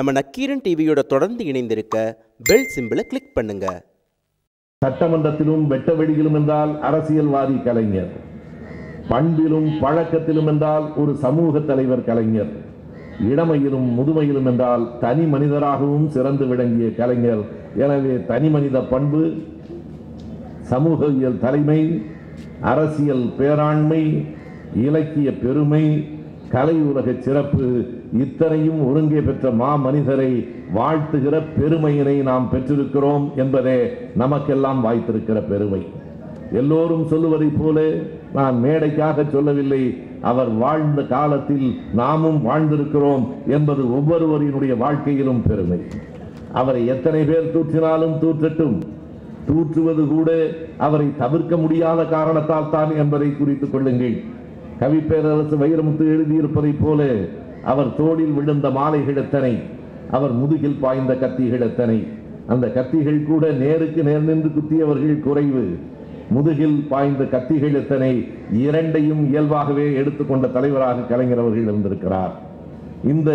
நம்ம நக்கீரன் டிவியோட தொடர்ந்து இணைந்திருக்க பெல் சிம்பிளை கிளிக் பண்ணுங்க. சட்டமன்றத்திலும் வெட்ட வெளியிலும் என்றால் அரசியல்வாதி கலைஞர். பண்பிலும் பழக்கத்திலும் என்றால் ஒரு சமூக தலைவர் கலைஞர். இளமையிலும் முதுமையிலும் என்றால் தனி மனிதராகவும் சிறந்து விளங்கிய கலைஞர். எனவே தனி மனித பண்பு சமூகவியல் தலைமை அரசியல் பேராண்மை இலக்கிய பெருமை கலை உலக சிறப்பு இத்தனையும் ஒருங்கே பெற்ற மா மனிதரை வாழ்த்துகிற பெருமையினை நாம் பெற்றிருக்கிறோம் என்பதே நமக்கெல்லாம் வாய்த்திருக்கிற பெருமை. எல்லோரும் சொல்லுவதைப் போல நான் மேடைக்காக சொல்லவில்லை அவர் வாழ்ந்த காலத்தில் நாமும் வாழ்ந்திருக்கிறோம் என்பது ஒவ்வொருவரினுடைய வாழ்க்கையிலும் பெருமை. அவரை எத்தனை பேர் தூற்றினாலும் தூற்றட்டும். தூற்றுவது கூட அவரை தவிர்க்க முடியாத காரணத்தால் தான் என்பதை குறித்துக் கொள்ளுங்கள். கவி பேரரசு வைரமுத்து எழுதியிருப்பதைப் போல அவர் தோளில் விழுந்த மாலைகள் எத்தனை அவர் முதுகில் பாய்ந்த கத்திகள் எத்தனை அந்த கத்திகள் கூட நேருக்கு நேர் நின்று குத்தியவர்கள் குறைவு. முதுகில் பாய்ந்த கத்திகள் எத்தனை இரண்டையும் இயல்பாகவே எடுத்துக்கொண்ட தலைவராக கலைஞர் அவர்கள் இருந்திருக்கிறார். இந்த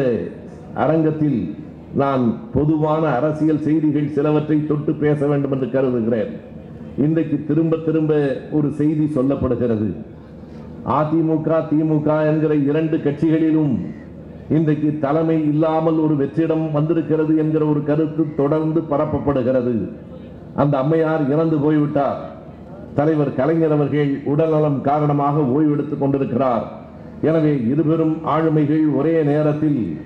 அரங்கத்தில் நான் பொதுவான அரசியல் செய்திகள் சிலவற்றை தொட்டு பேச வேண்டும் என்று கருதுகிறேன். இன்றைக்கு திரும்ப திரும்ப ஒரு செய்தி சொல்லப்படுகிறது. அதிமுக திமுக என்கிற இரண்டு கட்சிகளிலும் இன்றைக்கு தலைமை இல்லாமல் ஒரு வெற்றிடம் வந்திருக்கிறது என்கிற ஒரு கருத்து தொடர்ந்து பரப்பப்படுகிறது. அந்த அம்மையார் இறந்து போய்விட்டார். தலைவர் கலைஞர் அவர்கள் உடல்நலம் காரணமாக ஓய்வெடுத்துக் கொண்டிருக்கிறார். எனவே இருபெரும் ஆளுமைகள் ஒரே நேரத்தில்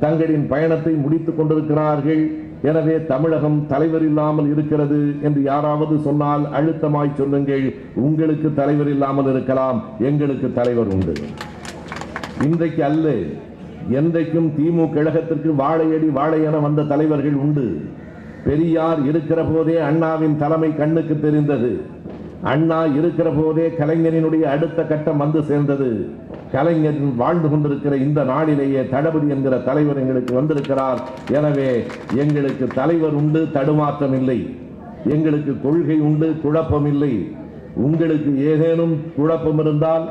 தங்களின் பயணத்தை முடித்துக் கொண்டிருக்கிறார்கள். எனவே தமிழகம் தலைவர் இல்லாமல் இருக்கிறது என்று யாராவது சொன்னால் அழுத்தமாய் சொல்லுங்கள். உங்களுக்கு தலைவர் இல்லாமல் இருக்கலாம். எங்களுக்கு தலைவர் உண்டு. இன்றைக்கு அல்ல. என்றைக்கும் திமு கழகத்திற்கு வாழையடி வாழை என வந்த தலைவர்கள் உண்டு. பெரியார் இருக்கிற போதே அண்ணாவின் தலைமை கண்ணுக்கு தெரிந்தது. அண்ணா இருக்கிற போதே கலைஞரினுடைய அடுத்த கட்டம் வந்து சேர்ந்தது. கலைஞர் வாழ்ந்து கொண்டிருக்கிற இந்த நாளிலேயே தளபதி என்கிற தலைவர் எங்களுக்கு வந்திருக்கிறார். எனவே எங்களுக்கு தலைவர் உண்டு தடுமாற்றம் இல்லை. எங்களுக்கு கொள்கை உண்டு குழப்பம் இல்லை. உங்களுக்கு ஏதேனும் குழப்பம் இருந்தால்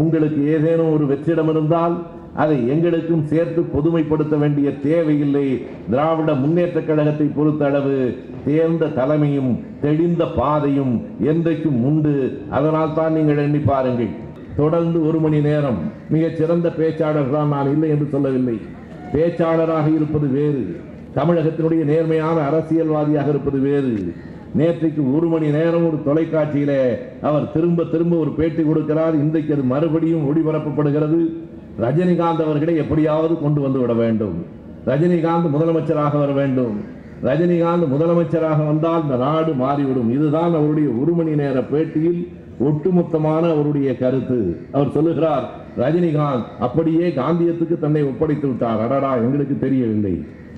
உங்களுக்கு ஏதேனும் ஒரு வெற்றிடம் இருந்தால் அதை எங்களுக்கும் சேர்த்து பொதுமைப்படுத்த வேண்டிய தேவையில்லை திராவிட முன்னேற்ற கழகத்தை பொறுத்த அளவு தேர்ந்த தலைமையும் தெளிந்த பாதையும் என்றைக்கும் உண்டு. அதனால் தான் நீங்கள் எண்ணி பாருங்கள். தொடர்ந்து ஒரு மணி நேரம் மிகச் சிறந்த பேச்சாளர் தான் நான் இல்லை என்று சொல்லவில்லை. பேச்சாளராக இருப்பது வேறு. தமிழகத்தினுடைய நேர்மையான அரசியல்வாதியாக இருப்பது வேறு. நேற்றைக்கு ஒரு மணி நேரம் ஒரு தொலைக்காட்சியில அவர் திரும்ப திரும்ப ஒரு பேட்டி கொடுக்கிறார். இன்றைக்கு அது மறுபடியும் ஒளிபரப்பப்படுகிறது. ரஜினிகாந்த் அவர்களை எப்படியாவது கொண்டு வந்து விட வேண்டும். ரஜினிகாந்த் முதலமைச்சராக வர வேண்டும். ரஜினிகாந்த் முதலமைச்சராக வந்தால் இந்த நாடு மாறிவிடும். இதுதான் அவருடைய ஒரு மணி நேர பேட்டியில் ஒட்டுமொத்தமான அவருடைய கருத்து. அவர் சொல்லுகிறார் ரஜினிகாந்த் அப்படியே காந்தியத்துக்கு தன்னை ஒப்படைத்து விட்டார். அடடா எங்களுக்கு தெரியவில்லை.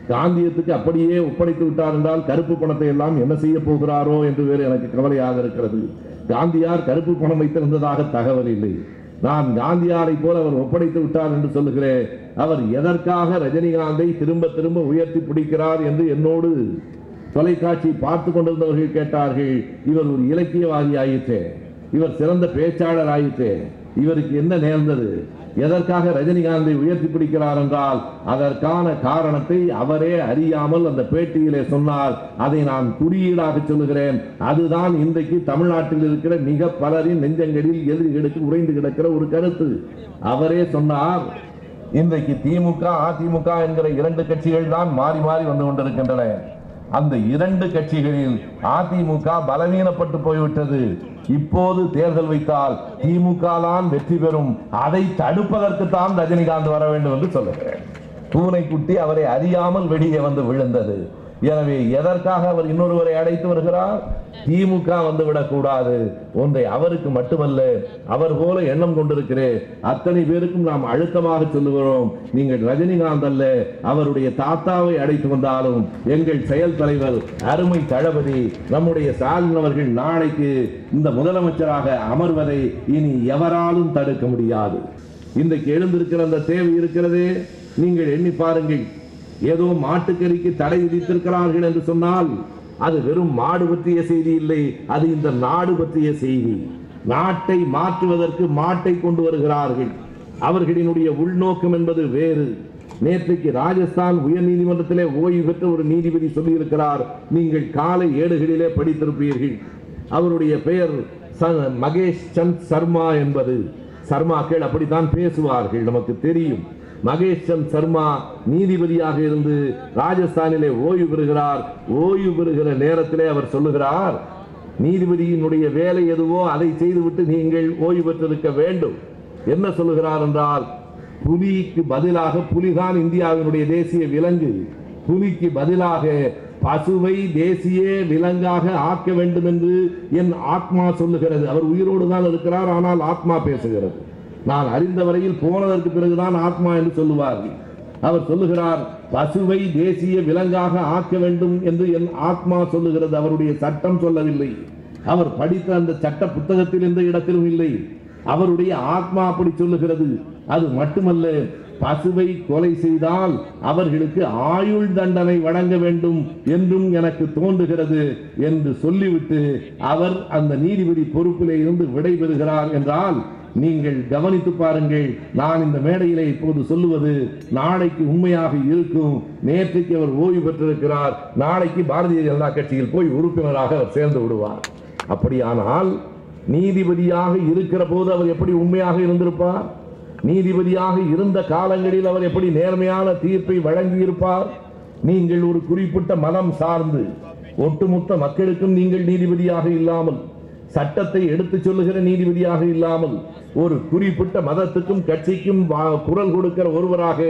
காந்தியத்துக்கு அப்படியே ஒப்படைத்து விட்டார் என்றால் கருப்பு பணத்தை எல்லாம் என்ன செய்ய போகிறாரோ என்று வேறு எனக்கு கவலையாக இருக்கிறது. காந்தியார் கருப்பு பணம் வைத்திருந்ததாக தகவல் இல்லை. நான் காந்தியாரை போல அவர் ஒப்படைத்து விட்டார் என்று சொல்லுகிறேன். அவர் எதற்காக ரஜினிகாந்தை திரும்ப திரும்ப உயர்த்தி பிடிக்கிறார் என்று என்னோடு தொலைக்காட்சி பார்த்து கொண்டிருந்தவர்கள் கேட்டார்கள். இவர் ஒரு இலக்கியவாதி ஆயிற்றே இவர் சிறந்த பேச்சாளர் ஆயிற்றே. இவருக்கு என்ன நேர்ந்தது? எதற்காக ரஜினிகாந்தை உயர்த்தி பிடிக்கிறார் என்றால் அதற்கான காரணத்தை அவரே அறியாமல் அந்த பேட்டியிலே சொன்னார். அதை நான் குறியீடாக சொல்லுகிறேன். அதுதான் இன்றைக்கு தமிழ்நாட்டில் இருக்கிற மிக பலரின் நெஞ்சங்களில் எதிரிகளுக்கு உறைந்து கிடக்கிற ஒரு கருத்து. அவரே சொன்னார் இன்றைக்கு திமுக அதிமுக என்கிற இரண்டு கட்சிகள் தான் மாறி மாறி வந்து கொண்டிருக்கின்றன. அந்த இரண்டு கட்சிகளில் அதிமுக பலவீனப்பட்டு போய்விட்டது. இப்போது தேர்தல் வைத்தால் திமுக தான் வெற்றி பெறும். அதை தடுப்பதற்கு தான் ரஜினிகாந்த் வர வேண்டும் என்று சொல்லுகிறேன். பூனைக்குட்டி அவரை அறியாமல் வெளியே வந்து விழுந்தது. எனவே எதற்காக அவர் இன்னொருவரை அழைத்து வருகிறார்? திமுக வந்து விடக்கூடாது ஒன்றை அவருக்கு மட்டுமல்ல அவர் போல எண்ணம் கொண்டிருக்கிறேன். அத்தனை பேருக்கும் நாம் அழுத்தமாக சொல்லுகிறோம். நீங்கள் ரஜினிகாந்த் அல்ல அவருடைய தாத்தாவை அழைத்து வந்தாலும் எங்கள் செயல் தலைவர் அருமை தளபதி நம்முடைய ஸ்டாலின் அவர்கள் நாளைக்கு இந்த முதலமைச்சராக அமர்வதை இனி எவராலும் தடுக்க முடியாது. இன்றைக்கு எழுந்திருக்கிற அந்த தேவை இருக்கிறதே. நீங்கள் எண்ணி பாருங்கள். ஏதோ மாட்டுக்கறிக்கு தடை விதித்திருக்கிறார்கள் என்று சொன்னால் அது வெறும் மாடு பற்றிய செய்தி இல்லை. அது இந்த நாடு பற்றிய செய்தி. நாட்டை மாற்றுவதற்கு மாட்டை கொண்டு வருகிறார்கள். அவர்களினுடைய உள்நோக்கம் என்பது வேறு. நேற்றைக்கு ராஜஸ்தான் உயர் நீதிமன்றத்திலே ஓய்வு பெற்ற ஒரு நீதிபதி சொல்லியிருக்கிறார் நீங்கள் காலை ஏடுகளிலே படித்திருப்பீர்கள். அவருடைய பெயர் ச- மகேஷ் சந்த் சர்மா என்பது. சர்மாக்கள் அப்படித்தான் பேசுவார்கள் நமக்கு தெரியும். மகேஷ் சந்த் சர்மா நீதிபதியாக இருந்து ராஜஸ்தானிலே ஓய்வு பெறுகிறார். ஓய்வு பெறுகிற நேரத்திலே அவர் சொல்லுகிறார் நீதிபதியினுடைய வேலை எதுவோ அதை செய்துவிட்டு நீங்கள் ஓய்வு பெற்றிருக்க வேண்டும். என்ன சொல்லுகிறார் என்றால் புலிக்கு பதிலாக புலிதான் இந்தியாவினுடைய தேசிய விலங்கு. புலிக்கு பதிலாக பசுவை தேசிய விலங்காக ஆக்க வேண்டும் என்று என் ஆத்மா சொல்லுகிறது. அவர் உயிரோடு தான் இருக்கிறார் ஆனால் ஆத்மா பேசுகிறது. நான் அறிந்த வரையில் போனதற்கு பிறகுதான் ஆத்மா என்று சொல்லுவார்கள் அவர் சொல்லுகிறார் பசுவை தேசிய விலங்காக ஆக்க வேண்டும் என்று என் ஆத்மா சொல்லுகிறது. அவருடைய சட்டம் சொல்லவில்லை. அவர் படித்த அந்த சட்ட புத்தகத்தில் எந்த இடத்திலும் இல்லை. அவருடைய ஆத்மா அப்படி சொல்லுகிறது. அது மட்டுமல்ல பசுவை கொலை செய்தால் அவர்களுக்கு ஆயுள் தண்டனை வழங்க வேண்டும் என்றும் எனக்கு தோன்றுகிறது என்று சொல்லிவிட்டு அவர் அந்த நீதிபதி பொறுப்பிலே இருந்து விடைபெறுகிறார் என்றால் நீங்கள் கவனித்து பாருங்கள் நான் இந்த மேடையிலே இப்போது சொல்லுவது நாளைக்கு உண்மையாக இருக்கும். நேற்றைக்கு அவர் ஓய்வு பெற்றிருக்கிறார். நாளைக்கு பாரதிய ஜனதா கட்சியில் போய் உறுப்பினராக அவர் சேர்ந்து விடுவார். அப்படியானால் நீதிபதியாக இருக்கிற போது அவர் எப்படி உண்மையாக இருந்திருப்பார்? நீதிபதியாக இருந்த காலங்களில் அவர் எப்படி நேர்மையான தீர்ப்பை வழங்கியிருப்பார்? நீங்கள் ஒரு குறிப்பிட்ட மதம் சார்ந்து ஒட்டுமொத்த மக்களுக்கும் நீங்கள் நீதிபதியாக இல்லாமல் சட்டத்தை எடுத்துச் சொல்லுகிற நீதிபதியாக இல்லாமல் ஒரு குறிப்பிட்ட மதத்துக்கும் கட்சிக்கும் குரல் கொடுக்கிற ஒருவராக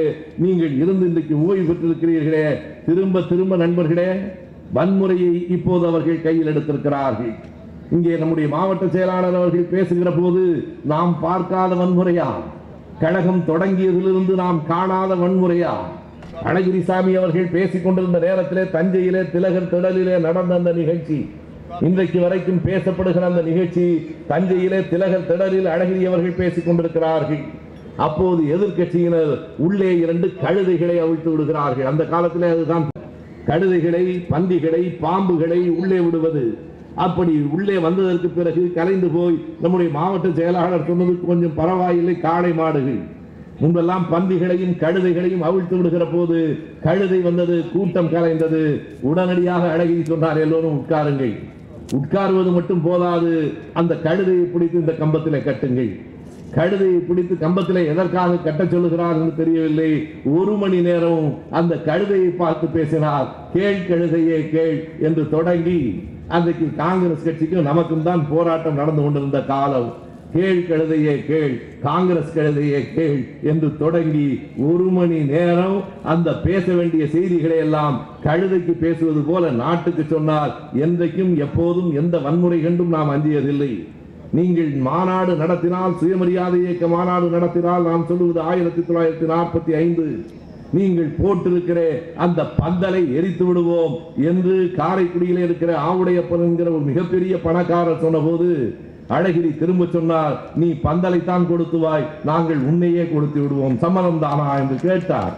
நீங்கள் இருந்து இன்றைக்கு ஓய்வு பெற்றிருக்கிறீர்களே. திரும்ப திரும்ப நண்பர்களே வன்முறையை இப்போது அவர்கள் கையில் எடுத்திருக்கிறார்கள். இங்கே நம்முடைய மாவட்ட செயலாளர் அவர்கள் பேசுகிற போது நாம் பார்க்காத வன்முறையா? கழகம் தொடங்கியதிலிருந்து நாம் காணாத வன்முறையா? அழகிரிசாமி அவர்கள் பேசிக் கொண்டிருந்த நேரத்திலே தஞ்சையிலே திலகர் திடலிலே நடந்த அந்த நிகழ்ச்சி இன்றைக்கு வரைக்கும் பேசப்படுகிற அந்த நிகழ்ச்சி தஞ்சையிலே திலகர் திடலில் அழகிரி அவர்கள் பேசிக் கொண்டிருக்கிறார்கள். அப்போது எதிர்க்கட்சியினர் உள்ளே இரண்டு கழுதைகளை அவிழ்த்து விடுகிறார்கள். அந்த காலத்திலே அதுதான். கழுதைகளை பந்திகளை பாம்புகளை உள்ளே விடுவது. அப்படி உள்ளே வந்ததற்கு பிறகு கலைந்து போய் நம்முடைய மாவட்ட செயலாளர் சொன்னது கொஞ்சம் பரவாயில்லை காளை மாடுகள். முன்பெல்லாம் பந்திகளையும் கழுதைகளையும் அவிழ்த்து விடுகிற போது கழுதை வந்தது கூட்டம் கலைந்தது. உடனடியாக அழகி சொன்னார் எல்லோரும் உட்காருங்கள். உட்காருவது மட்டும் போதாது. அந்த கழுதையை பிடித்து இந்த கம்பத்திலே கட்டுங்கள். கழுதையை பிடித்து கம்பத்திலே எதற்காக கட்டச் சொல்லுகிறார் என்று தெரியவில்லை. ஒரு மணி நேரம் அந்த கழுதையை பார்த்து பேசினார். கேள் கழுதையே கேள் என்று தொடங்கி அன்றைக்கு காங்கிரஸ் கட்சிக்கும் நமக்கும் தான் போராட்டம் நடந்து கொண்டிருந்த காலம். கேள் கழுதையே கேள் காங்கிரஸ் கழுதையே கேள் என்று தொடங்கி ஒரு மணி நேரம் அந்த பேச வேண்டிய செய்திகளை எல்லாம் கழுதைக்கு பேசுவது போல நாட்டுக்கு சொன்னால் என்றைக்கும் எப்போதும் எந்த வன்முறை கண்டும் நாம் அஞ்சியதில்லை. நீங்கள் மாநாடு நடத்தினால் சுயமரியாதை இயக்க மாநாடு நடத்தினால் நாம் சொல்லுவது ஆயிரத்தி தொள்ளாயிரத்தி நாற்பத்தி ஐந்து. நீங்கள் போட்டிருக்கிற அந்த பந்தலை எரித்து விடுவோம் என்று காரைக்குடியில் இருக்கிற ஆவுடையப்பன் என்கிற ஒரு மிகப்பெரிய பணக்காரர் சொன்னபோது அழகிரி திரும்ப சொன்னார் நீ பந்தலைத்தான் கொடுத்து வாய் நாங்கள் உன்னையே கொடுத்து விடுவோம் சம்மதம் தானா என்று கேட்டார்.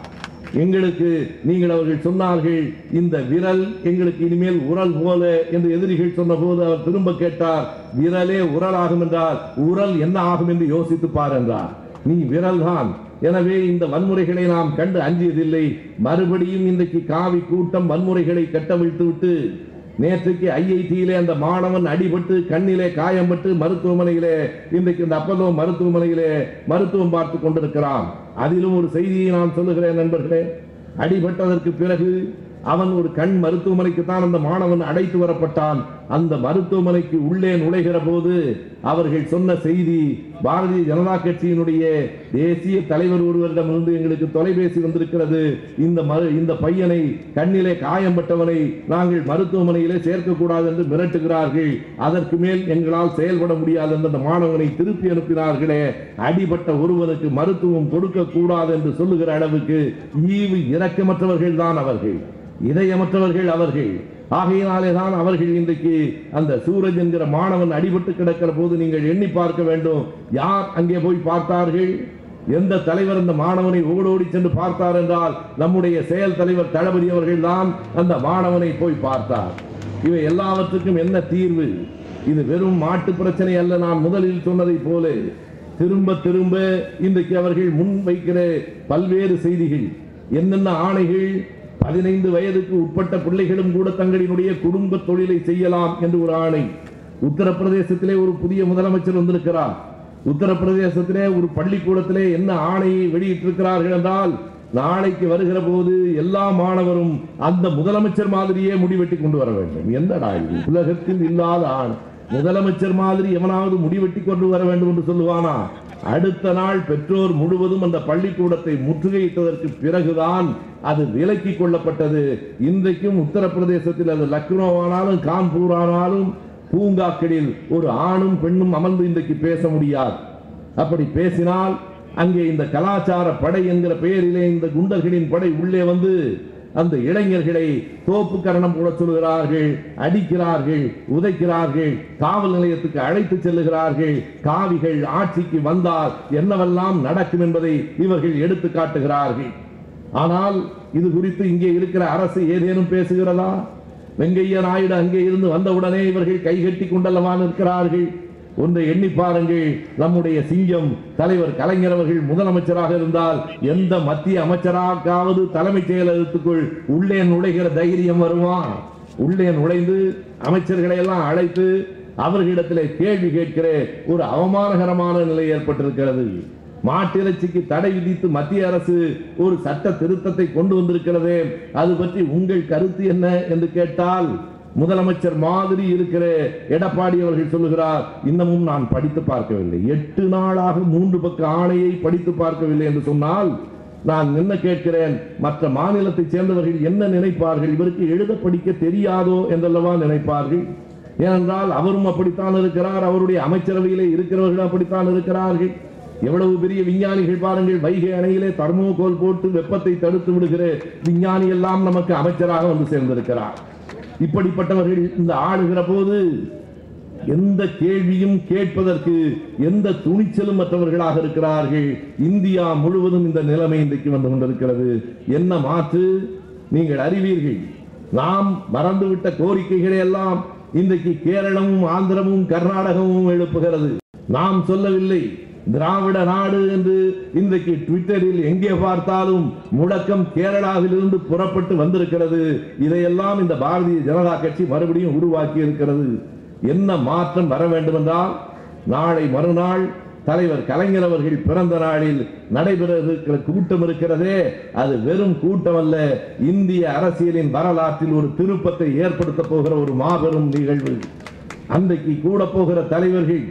எங்களுக்கு நீங்கள் அவர்கள் சொன்னார்கள் இந்த விரல் எங்களுக்கு இனிமேல் உரல் போல என்று எதிரிகள் சொன்னபோது அவர் திரும்ப கேட்டார் விரலே உரலாகும் என்றால் உரல் என்ன ஆகும் என்று யோசித்து பார் என்றார். நீ விரல் தான். எனவே இந்த வன்முறைகளை நாம் கண்டு அஞ்சியதில்லை. மறுபடியும் இன்றைக்கு காவி கூட்டம் வன்முறைகளை கட்டவிழ்த்து விட்டு நேற்றுக்கு ஐஐடியிலே அந்த மாணவன் அடிபட்டு கண்ணிலே காயம்பட்டு மருத்துவமனையிலே இன்றைக்கு இந்த அப்பல்லோ மருத்துவமனையிலே மருத்துவம் பார்த்து கொண்டிருக்கிறான். அதிலும் ஒரு செய்தியை நான் சொல்லுகிறேன் நண்பர்களே. அடிபட்டதற்கு பிறகு அவன் ஒரு கண் மருத்துவமனைக்கு தான் அந்த மாணவன் அடைத்து வரப்பட்டான். அந்த மருத்துவமனைக்கு உள்ளே நுழைகிற போது அவர்கள் சொன்ன செய்தி பாரதிய ஜனதா கட்சியினுடைய தேசிய தலைவர் ஒருவரிடமிருந்து எங்களுக்கு தொலைபேசி வந்திருக்கிறது. இந்த மரு- இந்த பையனை கண்ணிலே காயம்பட்டவனை நாங்கள் மருத்துவமனையிலே சேர்க்கக்கூடாது என்று மிரட்டுகிறார்கள். அதற்கு மேல் எங்களால் செயல்பட முடியாது என்று அந்த மாணவனை திருப்பி அனுப்பினார்களே. அடிபட்ட ஒருவனுக்கு மருத்துவம் கொடுக்க கூடாது என்று சொல்லுகிற அளவுக்கு ஈவு இரக்கமற்றவர்கள் தான் அவர்கள். இதயமற்றவர்கள் அவர்கள். ஆகையினாலே தான் அவர்கள் இன்றைக்கு அந்த சூரஜ் என்கிற மாணவன் அடிபட்டு கிடக்கிற போது நீங்கள் எண்ணி பார்க்க வேண்டும். யார் அங்கே போய் பார்த்தார்கள்? எந்த தலைவர் அந்த மாணவனை ஓடோடி சென்று பார்த்தார் என்றால் நம்முடைய செயல் தலைவர் தளபதி அவர்கள் தான் அந்த மாணவனை போய் பார்த்தார். இவை எல்லாவற்றுக்கும் என்ன தீர்வு? இது வெறும் மாட்டு பிரச்சனை அல்ல நான் முதலில் சொன்னதை போல. திரும்ப திரும்ப இன்றைக்கு அவர்கள் முன் வைக்கிற பல்வேறு செய்திகள் என்னென்ன ஆணைகள் பதினைந்து வயதுக்கு உட்பட்ட பிள்ளைகளும் கூட தங்களினுடைய குடும்ப தொழிலை செய்யலாம் என்று ஒரு ஆணை உத்தரப்பிரதேசத்திலே ஒரு புதிய முதலமைச்சர் வந்திருக்கிறார். உத்தரப்பிரதேசத்திலே ஒரு பள்ளிக்கூடத்திலே என்ன ஆணையை வெளியிட்டிருக்கிறார்கள் என்றால் நாளைக்கு வருகிற போது எல்லா மாணவரும் அந்த முதலமைச்சர் மாதிரியே முடிவெட்டி கொண்டு வர வேண்டும். எந்த இது? உலகத்தில் இல்லாத ஆண் முதலமைச்சர் மாதிரி எவனாவது முடிவெட்டி கொண்டு வர வேண்டும் என்று சொல்லுவானா? அடுத்த நாள் பெற்றோர் முழுவதும் அந்த பள்ளிக்கூடத்தை முற்றுகையிட்டதற்கு பிறகுதான் அது விலக்கி கொள்ளப்பட்டது. இன்றைக்கும் உத்தரப்பிரதேசத்தில் அது லக்னோ ஆனாலும் கான்பூர் ஆனாலும் பூங்காக்களில் ஒரு ஆணும் பெண்ணும் அமர்ந்து இன்றைக்கு பேச முடியாது. அப்படி பேசினால் அங்கே இந்த கலாச்சார படை என்கிற பெயரிலே இந்த குண்டர்களின் படை உள்ளே வந்து அந்த இளைஞர்களை தோப்பு கரணம் போட சொல்கிறார்கள் அடிக்கிறார்கள் உதைக்கிறார்கள் காவல் நிலையத்துக்கு அழைத்து செல்லுகிறார்கள் காவிகள் ஆட்சிக்கு வந்தால் என்னவெல்லாம் நடக்கும் என்பதை இவர்கள் எடுத்து காட்டுகிறார்கள். ஆனால் இது குறித்து இங்கே இருக்கிற அரசு ஏதேனும் பேசுகிறதா? வெங்கையா நாயுடு அங்கே இருந்து வந்தவுடனே இவர்கள் கைகட்டி கொண்டல்லவா நிற்கிறார்கள். ஒன்றை எண்ணி பாருங்கள். நம்முடைய சிங்கம் தலைவர் கலைஞர் அவர்கள் முதலமைச்சராக இருந்தால் எந்த மத்திய அமைச்சராக்காவது தலைமைச் செயலகத்துக்குள் உள்ளே நுழைகிற தைரியம் வருமா? உள்ளே நுழைந்து அமைச்சர்களை எல்லாம் அழைத்து அவர்களிடத்திலே கேள்வி கேட்கிற ஒரு அவமானகரமான நிலை ஏற்பட்டிருக்கிறது. மாட்டிறைச்சிக்கு தடை விதித்து மத்திய அரசு ஒரு சட்ட திருத்தத்தை கொண்டு வந்திருக்கிறதே. அது பற்றி உங்கள் கருத்து என்ன என்று கேட்டால் முதலமைச்சர் மாதிரி இருக்கிற எடப்பாடி அவர்கள் சொல்லுகிறார் இன்னமும் நான் படித்து பார்க்கவில்லை. எட்டு நாளாக மூன்று பக்க ஆணையை படித்து பார்க்கவில்லை என்று சொன்னால் நான் என்ன கேட்கிறேன்? மற்ற மாநிலத்தைச் சேர்ந்தவர்கள் என்ன நினைப்பார்கள்? இவருக்கு எழுத படிக்க தெரியாதோ என்றல்லவா நினைப்பார்கள்? ஏனென்றால் அவரும் அப்படித்தான் இருக்கிறார் அவருடைய அமைச்சரவையிலே இருக்கிறவர்கள் அப்படித்தான் இருக்கிறார்கள். எவ்வளவு பெரிய விஞ்ஞானிகள் பாருங்கள் வைகை அணையிலே தர்மோகோல் போட்டு வெப்பத்தை தடுத்து விடுகிற விஞ்ஞானி எல்லாம் நமக்கு அமைச்சராக வந்து சேர்ந்திருக்கிறார். இப்படிப்பட்டவர்கள் இந்த ஆளுகிற போது எந்த கேள்வியும் கேட்பதற்கு எந்த துணிச்சலும் மற்றவர்களாக இருக்கிறார்கள்? இந்தியா முழுவதும் இந்த நிலைமை இன்றைக்கு வந்து கொண்டிருக்கிறது. என்ன மாற்று? நீங்கள் அறிவீர்கள். நாம் மறந்துவிட்ட கோரிக்கைகளை எல்லாம் இன்றைக்கு கேரளமும் ஆந்திரமும் கர்நாடகமும் எழுப்புகிறது. நாம் சொல்லவில்லை. திராவிட நாடு என்று இன்றைக்கு ட்விட்டரில் எங்கே பார்த்தாலும் முழக்கம் கேரளாவிலிருந்து புறப்பட்டு வந்திருக்கிறது. இதையெல்லாம் இந்த பாரதிய ஜனதா கட்சி மறுபடியும் உருவாக்கி இருக்கிறது. என்ன மாற்றம் வர வேண்டும் என்றால் நாளை மறுநாள் தலைவர் கலைஞர் அவர்கள் பிறந்த நாளில் நடைபெற இருக்கிற கூட்டம் இருக்கிறதே. அது வெறும் கூட்டம் அல்ல இந்திய அரசியலின் வரலாற்றில் ஒரு திருப்பத்தை ஏற்படுத்த போகிற ஒரு மாபெரும் நிகழ்வு. அன்றைக்கு கூட போகிற தலைவர்கள்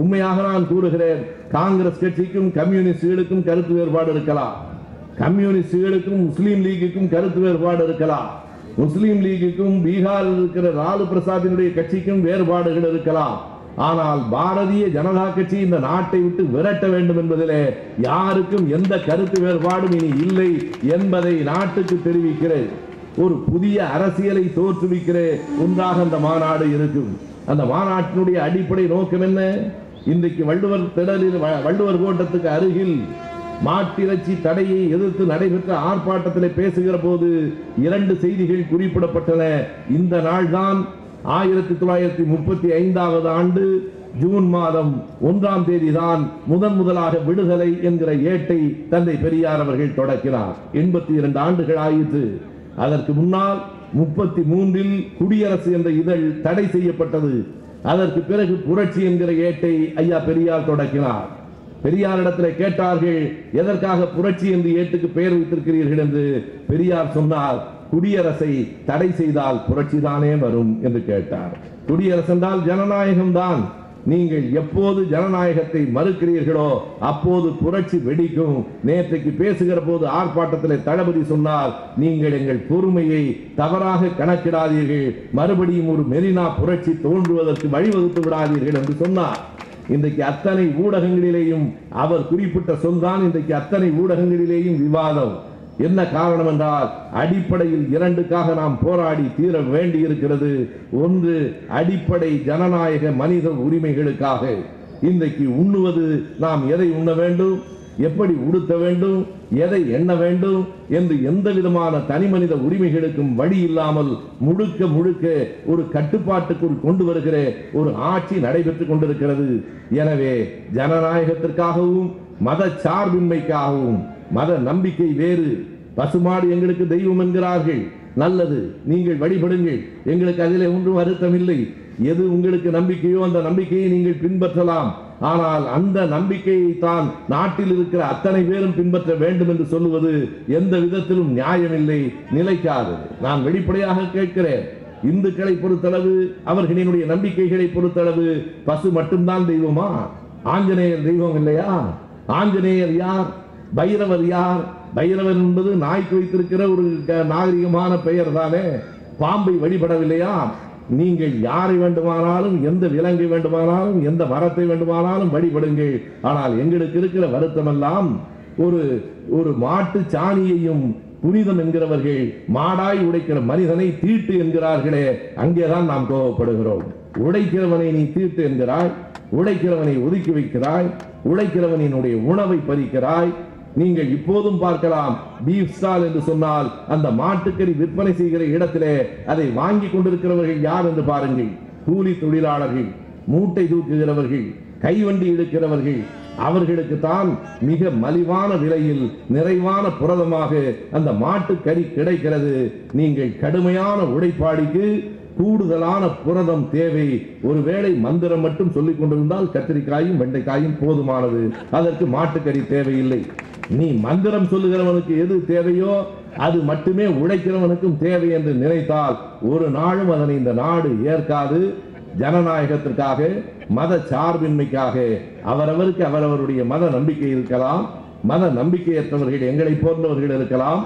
உண்மையாக நான் கூறுகிறேன். காங்கிரஸ் கட்சிக்கும் கம்யூனிஸ்டுகளுக்கும் கருத்து வேறுபாடு இருக்கலாம். கம்யூனிஸ்டுகளுக்கும் முஸ்லீம் லீக்குக்கும் கருத்து வேறுபாடு இருக்கலாம். முஸ்லீம் லீக்குக்கும் பீகாரில் இருக்கிற லாலு பிரசாத்தினுடைய கட்சிக்கும் வேறுபாடுகள் இருக்கலாம். ஆனால் பாரதிய ஜனதா கட்சி இந்த நாட்டை விட்டு விரட்ட வேண்டும் என்பதிலே யாருக்கும் எந்த கருத்து வேறுபாடும் இனி இல்லை என்பதை நாட்டுக்கு தெரிவிக்கிறேன். ஒரு புதிய அரசியலை தோற்றுவிக்கிற ஒன்றாக அந்த மாநாடு இருக்கும். அந்த மாநாட்டினுடைய அடிப்படை நோக்கம் என்ன? இன்றைக்கு வள்ளுவர் திடலில் வ- வள்ளுவர் கோட்டத்துக்கு அருகில் மாட்டிறைச்சி தடையை எதிர்த்து நடைபெற்ற ஆர்ப்பாட்டத்திலே பேசுகிற போது இரண்டு செய்திகள் குறிப்பிடப்பட்டன. இந்த நாள்தான் ஆயிரத்தி தொள்ளாயிரத்தி முப்பத்தி ஐந்தாவது ஆண்டு ஜூன் மாதம் ஒன்றாம் தேதி தான் முதன் முதலாக விடுதலை என்கிற ஏட்டை தந்தை பெரியார் அவர்கள் தொடக்கினார். எண்பத்தி இரண்டு ஆண்டுகள் ஆயிற்று. அதற்கு முன்னால் முப்பத்தி மூன்றில் குடியரசு என்ற இதழ் தடை செய்யப்பட்டது. அதற்கு பிறகு புரட்சி என்கிற ஏட்டை ஐயா பெரியார் தொடக்கினார். பெரியாரிடத்தில் கேட்டார்கள் எதற்காக புரட்சி என்று ஏட்டுக்கு பெயர் வைத்திருக்கிறீர்கள்? என்று பெரியார் சொன்னார் குடியரசை தடை செய்தால் புரட்சி தானே வரும்? என்று கேட்டார். குடியரசு என்றால் ஜனநாயகம் தான் நீங்கள் எப்போது ஜனநாயகத்தை மறுக்கிறீர்களோ அப்போது புரட்சி வெடிக்கும். நேற்றைக்கு பேசுகிற போது ஆர்ப்பாட்டத்தில் தளபதி சொன்னார் நீங்கள் எங்கள் பொறுமையை தவறாக கணக்கிடாதீர்கள். மறுபடியும் ஒரு மெரினா புரட்சி தோன்றுவதற்கு வழிவகுத்து விடாதீர்கள் என்று சொன்னார். இன்றைக்கு அத்தனை ஊடகங்களிலேயும் அவர் குறிப்பிட்ட சொல்தான் இன்றைக்கு அத்தனை ஊடகங்களிலேயும் விவாதம். என்ன காரணம் என்றால் அடிப்படையில் இரண்டுக்காக நாம் போராடி தீர வேண்டி இருக்கிறது ஒன்று அடிப்படை ஜனநாயக மனித உரிமைகளுக்காக. இன்றைக்கு உண்ணுவது நாம் எதை உண்ண வேண்டும் எப்படி உடுத்த வேண்டும் எதை எண்ண வேண்டும் என்று எந்த விதமான தனி மனித உரிமைகளுக்கும் வழி இல்லாமல் முழுக்க முழுக்க ஒரு கட்டுப்பாட்டுக்குள் கொண்டு வருகிற ஒரு ஆட்சி நடைபெற்றுக் கொண்டிருக்கிறது. எனவே ஜனநாயகத்திற்காகவும் மத சார்பின்மைக்காகவும் மத நம்பிக்கை வேறு. பசுமாடு எங்களுக்கு தெய்வம் என்கிறார்கள். நல்லது நீங்கள் வழிபடுங்கள். எங்களுக்கு அதிலே ஒன்றும் வருத்தம் இல்லை எது உங்களுக்கு நம்பிக்கையோ அந்த நம்பிக்கையை நீங்கள் பின்பற்றலாம். ஆனால் அந்த நம்பிக்கையை தான் நாட்டில் இருக்கிற அத்தனை பேரும் பின்பற்ற வேண்டும் என்று சொல்லுவது எந்த விதத்திலும் நியாயமில்லை நிலைக்காது. நான் வெளிப்படையாக கேட்கிறேன். இந்துக்களை பொறுத்தளவு அவர்களினுடைய நம்பிக்கைகளை பொறுத்தளவு பசு மட்டும்தான் தெய்வமா? ஆஞ்சநேயர் தெய்வம் இல்லையா? ஆஞ்சநேயர் யார்? பைரவர் யார்? பைரவர் என்பது நாய்க்கு வைத்திருக்கிற ஒரு க- நாகரிகமான பெயர் தானே பாம்பை வழிபடவில்லையா? நீங்கள் யாரை வேண்டுமானாலும் எந்த விலங்கை வேண்டுமானாலும் எந்த மரத்தை வேண்டுமானாலும் வழிபடுங்கள். ஆனால் எங்களுக்கு இருக்கிற வருத்தமெல்லாம் ஒரு ஒரு மாட்டு சாணியையும் புனிதம் என்கிறவர்கள் மாடாய் உடைக்கிற மனிதனை தீட்டு என்கிறார்களே. அங்கேதான் நாம் கோபப்படுகிறோம். உடைக்கிறவனை நீ தீட்டு என்கிறாய். உழைக்கிறவனை ஒதுக்கி வைக்கிறாய். உழைக்கிறவனினுடைய உணவை பறிக்கிறாய். நீங்கள் இப்போதும் பார்க்கலாம். பீஃப் ஸ்டால் என்று சொன்னால் அந்த மாட்டுக்கறி விற்பனை செய்கிற இடத்திலே அதை வாங்கி கொண்டிருக்கிறவர்கள் யார் என்று பாருங்கள். கூலி தொழிலாளர்கள் மூட்டை தூக்குகிறவர்கள் கைவண்டி இழுக்கிறவர்கள் அவர்களுக்கு தான் மிக மலிவான விலையில் நிறைவான புரதமாக அந்த மாட்டுக்கறி கிடைக்கிறது. நீங்கள் கடுமையான உழைப்பாடிக்கு கூடுதலான புரதம் தேவை. ஒருவேளை மந்திரம் மட்டும் சொல்லிக் கொண்டிருந்தால் கத்திரிக்காயும் வெண்டைக்காயும் போதுமானது. அதற்கு மாட்டுக்கறி தேவையில்லை. நீ மந்திரம் சொல்லுகிறவனுக்கு எது தேவையோ அது மட்டுமே உழைக்கிறவனுக்கும் தேவை என்று நினைத்தால் ஒரு நாளும் அதனை இந்த நாடு ஏற்காது. ஜனநாயகத்திற்காக மத சார்பின்மைக்காக அவரவருக்கு அவரவருடைய மத நம்பிக்கை இருக்கலாம் மத நம்பிக்கையற்றவர்கள் எங்களை போன்றவர்கள் இருக்கலாம்.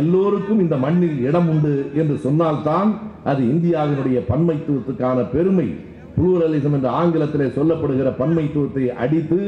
எல்லோருக்கும் இந்த மண்ணில் இடம் உண்டு என்று சொன்னால்தான் அது இந்தியாவினுடைய பன்மைத்துவத்துக்கான பெருமை. புளூரலிசம் என்ற ஆங்கிலத்திலே சொல்லப்படுகிற பன்மைத்துவத்தை அடித்து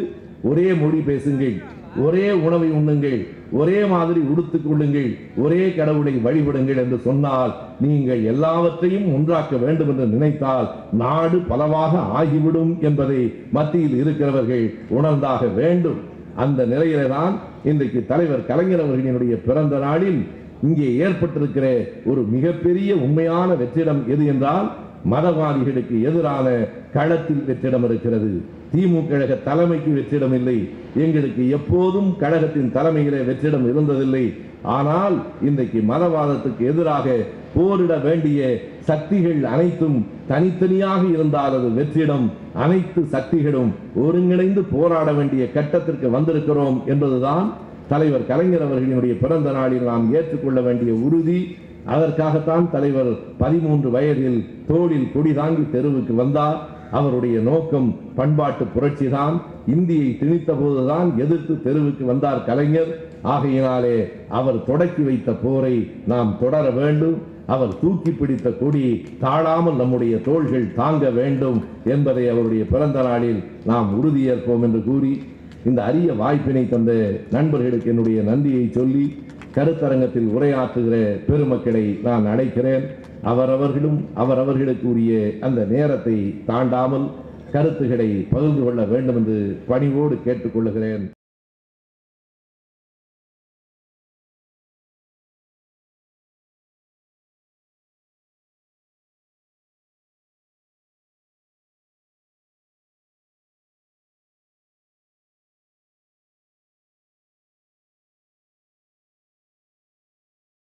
ஒரே மொழி பேசுங்கள். ஒரே உணவை உண்ணுங்கள் ஒரே மாதிரி உடுத்துக் கொள்ளுங்கள் ஒரே கடவுளை வழிபடுங்கள் என்று சொன்னால் நீங்கள் எல்லாவற்றையும் ஒன்றாக்க வேண்டும் என்று நினைத்தால் நாடு பலவாக ஆகிவிடும் என்பதை மத்தியில் இருக்கிறவர்கள் உணர்ந்தாக வேண்டும். அந்த நிலையிலே தான் இன்றைக்கு தலைவர் கலைஞர் அவர்களினுடைய பிறந்த நாளில் இங்கே ஏற்பட்டிருக்கிற ஒரு மிகப்பெரிய உண்மையான வெற்றிடம் எது என்றால் மதவாதிகளுக்கு எதிரான களத்தில் வெற்றிடம் இருக்கிறது. திமுக கழக தலைமைக்கு வெற்றிடம் இல்லை. எங்களுக்கு எப்போதும் கழகத்தின் தலைமையிலே வெற்றிடம் இருந்ததில்லை. ஆனால் இன்றைக்கு மதவாதத்துக்கு எதிராக போரிட வேண்டிய சக்திகள் அனைத்தும் தனித்தனியாக இருந்தால் அது வெற்றிடம். அனைத்து சக்திகளும் ஒருங்கிணைந்து போராட வேண்டிய கட்டத்திற்கு வந்திருக்கிறோம் என்பதுதான் தலைவர் கலைஞர் அவர்களினுடைய பிறந்த நாளில் நாம் ஏற்றுக்கொள்ள வேண்டிய உறுதி. அதற்காகத்தான் தலைவர் பதிமூன்று வயதில் தோளில் கொடி தாங்கி தெருவுக்கு வந்தார். அவருடைய நோக்கம் பண்பாட்டு புரட்சிதான். இந்தியை திணித்த போதுதான் எதிர்த்து தெருவுக்கு வந்தார் கலைஞர். ஆகையினாலே அவர் தொடக்கி வைத்த போரை நாம் தொடர வேண்டும். அவர் தூக்கி பிடித்த கொடி தாழாமல் நம்முடைய தோள்கள் தாங்க வேண்டும் என்பதை அவருடைய பிறந்த நாளில் நாம் உறுதியேற்போம் என்று கூறி இந்த அரிய வாய்ப்பினை தந்த நண்பர்களுக்கு என்னுடைய நன்றியை சொல்லி கருத்தரங்கத்தில் உரையாற்றுகிற பெருமக்களை நான் அழைக்கிறேன். அவரவர்களும் அவரவர்களுக்கு உரிய அந்த நேரத்தை தாண்டாமல் கருத்துக்களை பகிர்ந்து கொள்ள வேண்டும் என்று பணிவோடு கேட்டுக்கொள்கிறேன்.